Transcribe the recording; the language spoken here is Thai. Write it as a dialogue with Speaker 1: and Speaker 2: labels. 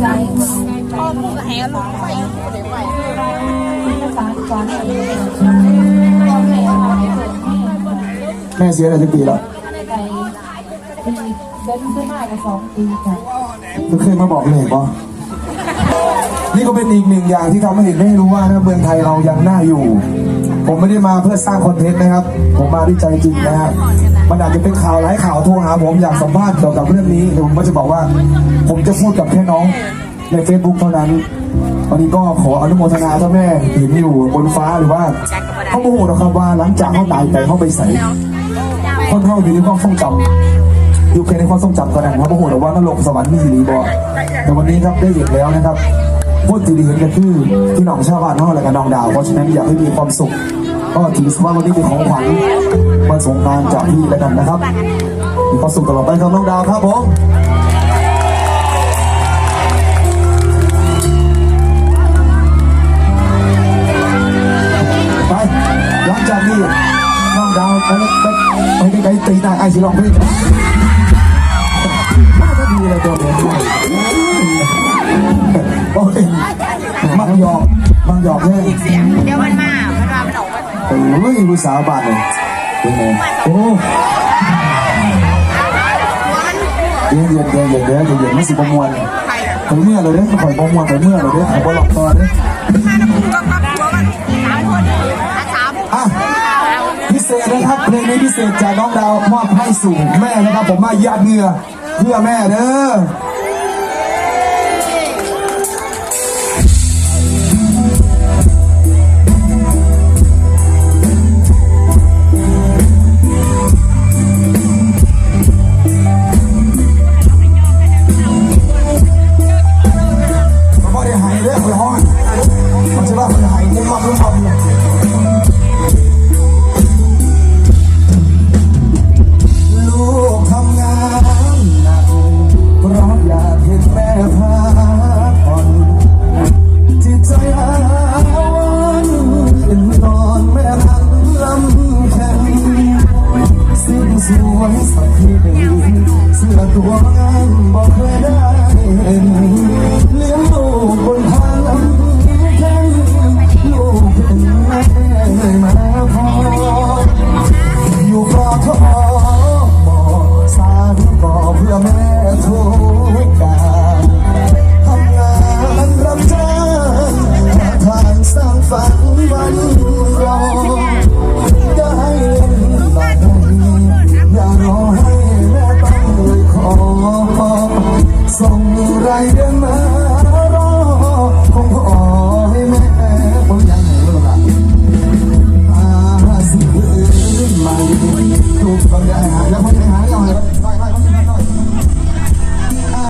Speaker 1: ใจ
Speaker 2: พ่อพูดกับแหลงไปเดี๋ยวไป
Speaker 1: แม่เสี
Speaker 3: ยอะไรทุกปีแล้ว
Speaker 1: เดินขึ้นมากับสองปีค่ะ
Speaker 3: คุณเคยมาบอกเลยป่ะนี่ก็เป็นอีกหนึ่งอย่างที่ทำให้เห็นได้รู้ว่าเมืองไทยเรายังน่าอยู่ ผมไม่ได้มาเพื่อสร้างคอนเทนต์นะครับ ผมมาด้วยใจจริงนะฮะมันอาจจะเป็นข่าวหลายข่าวโทรหาผมอยากสัมภาษณ์เกี่ยวกับเรื่องนี้แต่ผมก็จะบอกว่า ผมจะพูดกับแค่น้องใน Facebook เท่านั้น วันนี้ก็ขออนุโมทนาเจ้าแม่เห็นอยู่บนฟ้าหรือว่าเขาโมโหนะครับว่าหลังจากเขาตายไปเขาไปใส่คนเท่าอยู่ในความทรงจำอยู่แค่ในความทรงจำก็ได้เพราะโมโหหรือว่านรกสวรรค์มีหรือบ่แต่วันนี้ครับได้เห็นแล้วนะครับ พูดที่ดีเห็นกันคือพี่น้องชาวบ้านน้องอะไรกับน้องดาว เพราะฉะนั้นอยากให้มีความสุข ก็ถือว่าวันนี้เป็นของขวัญวันสงกรารจากพี่แล้วกันนะครับ มีความสุขตลอดไปครับน้องดาวครับผมไปหลังจากนี้น้องดาวไปไปไปไกลๆตีหน้าไอ้สิลองพี่ มักหยอกแค่
Speaker 2: เสียงเดี๋ยวมันมามันมามันออกมา
Speaker 3: โอ้ยผู้สาวบาดเลยเป็นไงโอ้เย็นเย็นเย็นเย็นเย็นเย็นเย็นไม่สิบมวนไปเมื่อเลยเด้ข่อยบมวนไปเมื่อเลยเด้ข่อยบหลอกตัวเด้
Speaker 2: อบครัวมันสามคนสาม
Speaker 3: อะพิเศษนะครับเพลงนี้พิเศษจากน้องดาวมอบให้สู่แม่นะครับผมมาหยาดเงื่อเพื่อแม่เด้อ วยสักทีหนึ่งเสื้อตัวงามบอกเคยได้เห็นเลี้ยงลูกบนทางลำแข็งลูกเป็นแม่มาพออยู่กอทอบอกสารก่อเพื่อแม่ทุกการทำงานรับจ้างหาทางสร้างฝันวันรอ อาสิ